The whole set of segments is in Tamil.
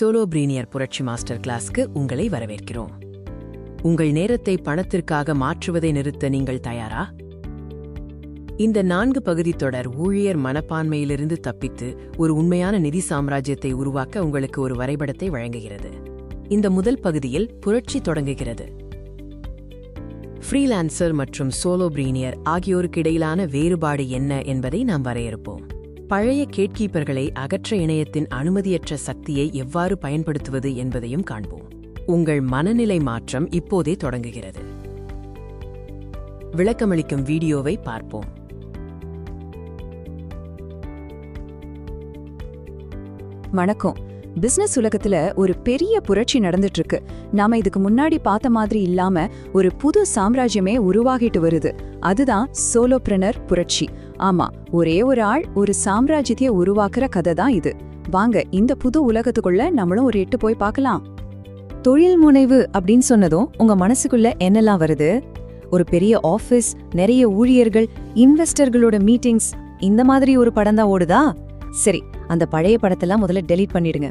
சோலோ பிரீனியர் புரட்சி மாஸ்டர் கிளாஸ்க்கு உங்களை வரவேற்கிறோம். உங்கள் நேரத்தை பணத்திற்காக மாற்றுவதை நிறுத்த நீங்கள் தயாரா? இந்த நான்கு பகுதி தொடர் ஊழியர் மனப்பான்மையிலிருந்து தப்பித்து ஒரு உண்மையான நிதி சாம்ராஜ்யத்தை உருவாக்க உங்களுக்கு ஒரு வரைபடத்தை வழங்குகிறது. இந்த முதல் பகுதியில் புரட்சி தொடங்குகிறது. ஃப்ரீலான்சர் மற்றும் சோலோ பிரீனியர் ஆகியோருக்கிடையிலான வேறுபாடு என்ன என்பதை நாம் வரையறுப்போம். பழைய கேட்கீப்பர்களை அகற்ற இணையத்தின் அனுமதியற்ற சக்தியை எவ்வாறு பயன்படுத்துவது என்பதையும் காண்போம். உங்கள் மனநிலை மாற்றம் இப்போதே தொடங்குகிறது. விளக்கமளிக்கும் வீடியோவை பார்ப்போம். வணக்கம். பிசினஸ் உலகத்துல ஒரு பெரிய புரட்சி நடந்துட்டு இருக்கு நாம இதுக்கு முன்னாடி பார்த்த மாதிரி இல்லாம ஒரு புது சாம்ராஜ்யமே உருவாகிட்டு வருது. அதுதான் சோலோப்ரனர் புரட்சி. ஆமா ஒரே ஒரு ஆள் ஒரு சாம்ராஜ்யத்தையே உருவாக்குற கதை தான் இது. வாங்க இந்த புது உலகத்துக்குள்ள நம்மளும் ஒரு எட்டு போய் பார்க்கலாம். தொழில் முனைவு அப்படின்னு சொன்னதும் உங்க மனசுக்குள்ள என்னெல்லாம் வருது? ஒரு பெரிய ஆபீஸ் நிறைய ஊழியர்கள் இன்வெஸ்டர்களோட மீட்டிங்ஸ் இந்த மாதிரி ஒரு படம் தான் ஓடுதா? சரி அந்த பழைய படத்தெல்லாம் முதல்ல டெலீட் பண்ணிடுங்க.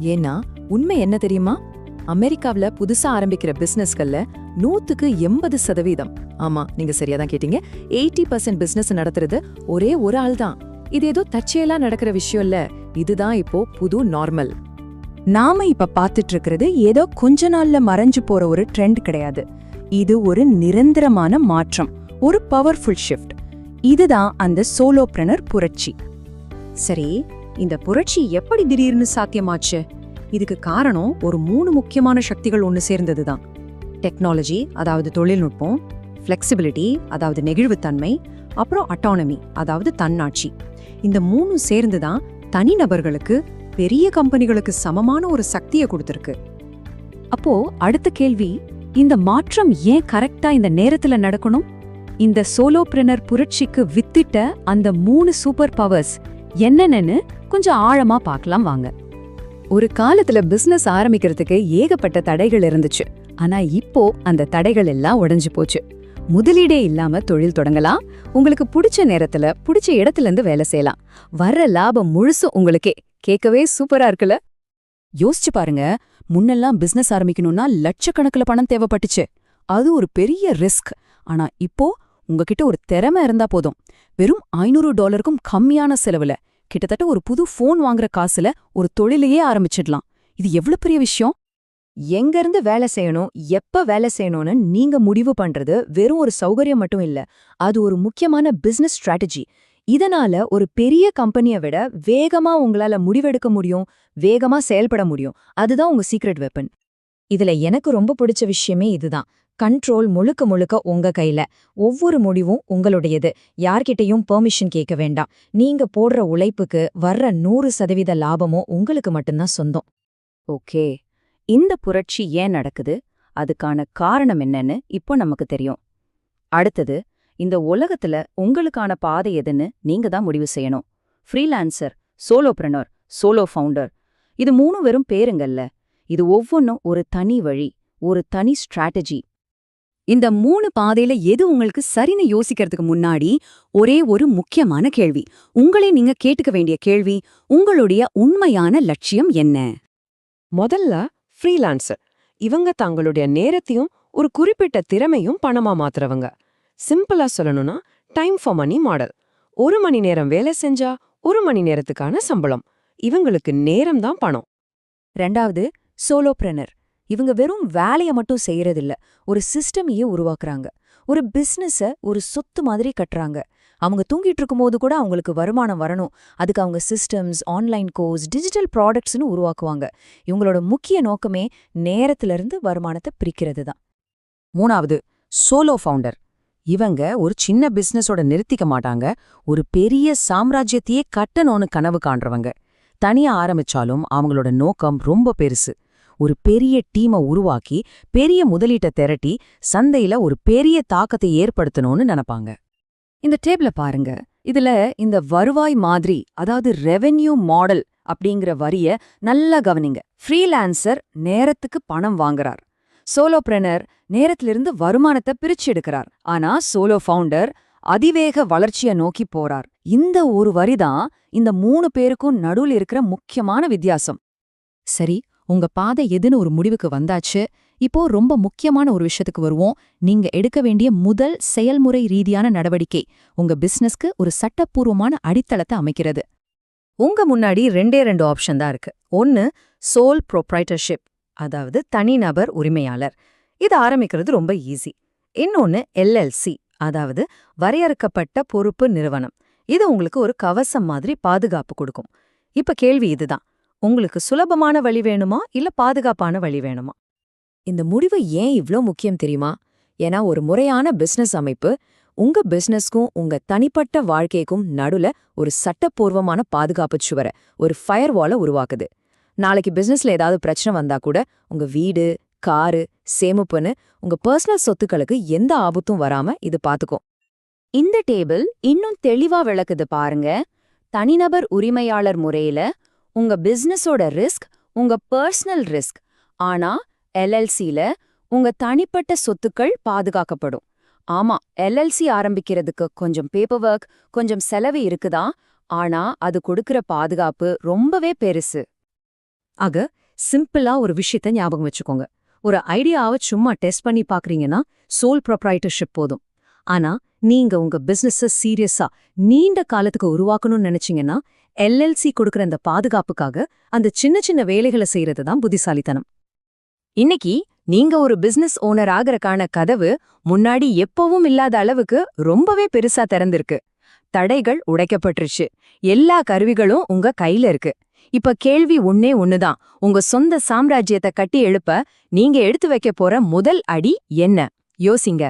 ஏன்னா உண்மை என்ன தெரியுமா? அமெரிக்காவுல புதுசா ஆரம்பிக்கிற பிசினஸ்கள்ல நூத்துக்கு எண்பது சதவீதம் ஆமா நீங்க சரியா தான் கேட்டீங்க எயிட்டி பர்சன்ட் பிசினஸ் நடத்துறது ஒரே ஒரு ஆள் தான். இது ஏதோ தற்செயலா நடக்கிற விஷயம் இல்ல இதுதான் இப்போ புது நார்மல் நாம இப்ப பாத்துட்டு இருக்கிறது ஏதோ கொஞ்ச நாள்ல மறைஞ்சு போற ஒரு ட்ரெண்ட் கிடையாது. இது ஒரு நிரந்தரமான மாற்றம் ஒரு பவர்ஃபுல் ஷிஃப்ட் இதுதான் அந்த சோலோப்ரனர் புரட்சி. சரி இந்த புரட்சி எப்படி திடீர்னு சாத்தியமாச்சு? இதுக்கு காரணம் ஒரு மூணு முக்கியமான சக்திகள் ஒன்று சேர்ந்ததுதான். டெக்னாலஜி அதாவது தொழில்நுட்பம் ஃப்ளெக்சிபிலிட்டி அதாவது நெகிழ்வுத்தன்மை அப்புறம் அட்டானமி அதாவது தன்னாட்சி. இந்த மூணும் சேர்ந்து தான் தனிநபர்களுக்கு பெரிய கம்பெனிகளுக்கு சமமான ஒரு சக்தியை கொடுத்துருக்கு. அப்போ அடுத்த கேள்வி இந்த மாற்றம் ஏன் கரெக்டா இந்த நேரத்துல நடக்கணும்? இந்த சோலோப்ரெனர் புரட்சிக்கு வித்திட்ட அந்த மூணு சூப்பர் பவர்ஸ் என்னென்னு கொஞ்சம் ஆழமா பார்க்கலாம் வாங்க. ஒரு காலத்துல பிசினஸ் ஆரம்பிக்கிறதுக்கு ஏகப்பட்ட தடைகள் இருந்துச்சு. ஆனா இப்போ அந்த தடைகள் எல்லாம் உடைஞ்சு போச்சு. முதலீடே இல்லாம தொழில் தொடங்கலாம். உங்களுக்கு பிடிச்ச நேரத்துல பிடிச்ச இடத்துல இருந்து வேலை செய்யலாம். வர்ற லாபம் முழுசும் உங்களுக்கே. கேட்கவே சூப்பரா இருக்குல்ல? யோசிச்சு பாருங்க. முன்னெல்லாம் பிசினஸ் ஆரம்பிக்கணும்னா லட்சக்கணக்குல பணம் தேவைப்பட்டுச்சு. அது ஒரு பெரிய ரிஸ்க் ஆனா இப்போ உங்ககிட்ட ஒரு திறமை இருந்தா போதும். வெறும் ஐநூறு டாலருக்கும் கம்மியான செலவுல. கிட்டத்தட்ட ஒரு புது ஃபோன் வாங்குற காசுல ஒரு தொழிலையே ஆரம்பிச்சிடலாம். இது எவ்வளவு பெரிய விஷயம்? எங்க இருந்து வேலை செய்யணும் எப்ப வேலை செய்யணும்னு நீங்க முடிவு பண்றது வெறும் ஒரு சௌகரியம் மட்டும் இல்ல அது ஒரு முக்கியமான பிசினஸ் ஸ்ட்ராட்டஜி இதனால ஒரு பெரிய கம்பெனியை விட வேகமா உங்களால முடிவெடுக்க முடியும் வேகமா செயல்பட முடியும். அதுதான் உங்க சீக்ரெட் வெப்பன் இதுல எனக்கு ரொம்ப பிடிச்ச விஷயமே இதுதான். கண்ட்ரோல் முழுக்க முழுக்க உங்க கையில. ஒவ்வொரு முடிவும் உங்களுடையது. யார்கிட்டயும் பெர்மிஷன் கேட்க வேண்டாம். நீங்க போடுற உழைப்புக்கு வர்ற நூறு சதவீத லாபமும் உங்களுக்கு மட்டும்தான் சொந்தம். ஓகே. இந்த புரட்சி ஏன் நடக்குது? அதுக்கான காரணம் என்னன்னு இப்போ நமக்கு தெரியும். அடுத்தது இந்த உலகத்துல உங்களுக்கான பாதை எதுன்னு நீங்க தான் முடிவு செய்யணும். ஃப்ரீலான்சர் சோலோப்ரனர் சோலோ ஃபவுண்டர் இது மூணு வெறும் பேருங்கல்ல இது ஒவ்வொன்றும் ஒரு தனி வழி ஒரு தனி ஸ்ட்ராட்டஜி இந்த மூணு பாதையில எது உங்களுக்கு சரின்னு யோசிக்கிறதுக்கு முன்னாடி ஒரே ஒரு முக்கியமான கேள்வி. உங்களை நீங்க கேட்டுக்க வேண்டிய கேள்வி உங்களுடைய உண்மையான லட்சியம் என்ன? முதல்ல ஃப்ரீலான்சர் இவங்க தங்களுடைய நேரத்தையும் ஒரு குறிப்பிட்ட திறமையும் பணமா மாத்துறவங்க. சிம்பிளா சொல்லணும்னா டைம் ஃபார் மணி மாடல் ஒரு மணி நேரம் வேலை செஞ்சா ஒரு மணி நேரத்துக்கான சம்பளம். இவங்களுக்கு நேரம் தான் பணம். ரெண்டாவது சோலோப்ரெனர் இவங்க வெறும் வேலைய மட்டும் செய்யறதில்ல ஒரு சிஸ்டமையே உருவாக்குறாங்க. ஒரு பிசினஸ ஒரு சொத்து மாதிரி கட்டுறாங்க. அவங்க தூங்கிட்டு இருக்கும்போது கூட அவங்களுக்கு வருமானம் வரணும். அதுக்கு அவங்க சிஸ்டம்ஸ் ஆன்லைன் கோர்ஸ் டிஜிட்டல் ப்ராடக்ட்ஸ்னு உருவாக்குவாங்க. இவங்களோட முக்கிய நோக்கமே நேரத்துல இருந்து வருமானத்தை பிரிக்கிறது தான். மூணாவது சோலோ ஃபவுண்டர் இவங்க ஒரு சின்ன பிசினஸோட நிறுத்திக்க மாட்டாங்க. ஒரு பெரிய சாம்ராஜ்யத்தையே கட்டணும்னு கனவு காண்றவங்க. தனியா ஆரம்பிச்சாலும் அவங்களோட நோக்கம் ரொம்ப பெருசு. ஒரு பெரிய டீமை உருவாக்கி பெரிய முதலீட்டை திரட்டி சந்தையில ஒரு பெரிய தாக்கத்தை ஏற்படுத்தணும்னு நினைப்பாங்க. இந்த டேபிள பாருங்க. இதுல இந்த வருவாய் மாதிரி அதாவது ரெவென்யூ மாடல் அப்படிங்கிற வரிய நல்லா கவனிங்க. ஃப்ரீலான்சர் நேரத்துக்கு பணம் வாங்குறார். சோலோப்ரெனர் நேரத்திலிருந்து வருமானத்தை பிரிச்சு எடுக்கிறார். ஆனா சோலோ ஃபவுண்டர் அதிவேக வளர்ச்சிய நோக்கி போறார். இந்த ஒரு வரிதான் இந்த மூணு பேருக்கும் நடுவுல இருக்கிற முக்கியமான வித்தியாசம். சரி உங்க பாதை எதுன்னு ஒரு முடிவுக்கு வந்தாச்சு. இப்போ ரொம்ப முக்கியமான ஒரு விஷயத்துக்கு வருவோம். நீங்க எடுக்க வேண்டிய முதல் செயல்முறை ரீதியான நடவடிக்கை உங்க பிசினஸ்க்கு ஒரு சட்டப்பூர்வமான அடித்தளத்தை அமைக்கிறது. உங்க முன்னாடி ரெண்டே ரெண்டு ஆப்ஷன் தான் இருக்கு. ஒன்னு சோல் ப்ரொப்ரைட்டர்ஷிப் அதாவது தனிநபர் உரிமையாளர். இது ஆரம்பிக்கிறது ரொம்ப ஈஸி இன்னொன்னு எல்எல்சி அதாவது வரையறுக்கப்பட்ட பொறுப்பு நிறுவனம். இது உங்களுக்கு ஒரு கவசம் மாதிரி பாதுகாப்பு கொடுக்கும். இப்ப கேள்வி இதுதான். உங்களுக்கு சுலபமான வழி வேணுமா இல்ல பாதுகாப்பான வழி வேணுமா? இந்த முடிவு ஏன் இவ்ளோ முக்கியம் தெரியுமா? ஏன்னா ஒரு முறையான பிசினஸ் அமைப்பு உங்க பிசினஸ்க்கும் உங்க தனிப்பட்ட வாழ்க்கைக்கும் நடுல ஒரு சட்டப்பூர்வமான பாதுகாப்பு சுவரை ஒரு ஃபயர் வாலை உருவாக்குது. நாளைக்கு பிசினஸ்ல ஏதாவது பிரச்சனை வந்தா கூட உங்க வீடு காரு சேமிப்புன்னு உங்க பர்சனல் சொத்துக்களுக்கு எந்த ஆபத்தும் வராம இது பாத்துக்கும். இந்த டேபிள் இன்னும் தெளிவா விளக்குது பாருங்க. தனிநபர் உரிமையாளர் முறையில உங்க பிசினஸோட ரிஸ்க் உங்க பர்சனல் ரிஸ்க். ஆனா எல்எல்சில உங்க தனிப்பட்ட சொத்துக்கள் பாதுகாக்கப்படும். ஆமா எல்எல்சி ஆரம்பிக்கிறதுக்கு கொஞ்சம் பேப்பர் ஒர்க் கொஞ்சம் செலவு இருக்குதா? ஆனா அது கொடுக்கிற பாதுகாப்பு ரொம்பவே பெருசு. ஆக சிம்பிளா ஒரு விஷயத்த ஞாபகம் வச்சுக்கோங்க. ஒரு ஐடியாவை சும்மா டெஸ்ட் பண்ணி பாக்குறீங்கன்னா சோல் ப்ரொப்ரைட்டர்ஷிப் போதும். ஆனா நீங்க உங்க பிசினஸ சீரியஸா நீண்ட காலத்துக்கு உருவாக்கணும்னு நினைச்சீங்கன்னா எல்எல்சி கொடுக்கற அந்த பாதுகாப்புக்காக அந்த சின்ன சின்ன வேலைகளை செய்யறது தான் புத்திசாலித்தனம். இன்னைக்கு நீங்க ஒரு பிசினஸ் ஓனர் ஆகறக்கான கதவு முன்னாடி எப்பவும் இல்லாத அளவுக்கு ரொம்பவே பெருசா திறந்திருக்கு. தடைகள் உடைக்கப்பட்டுருச்சு. எல்லா கருவிகளும் உங்க கையில இருக்கு. இப்ப கேள்வி ஒன்னே ஒண்ணுதான். உங்க சொந்த சாம்ராஜ்யத்தை கட்டி எழுப்ப நீங்க எடுத்து வைக்க போற முதல் அடி என்ன? யோசிங்க.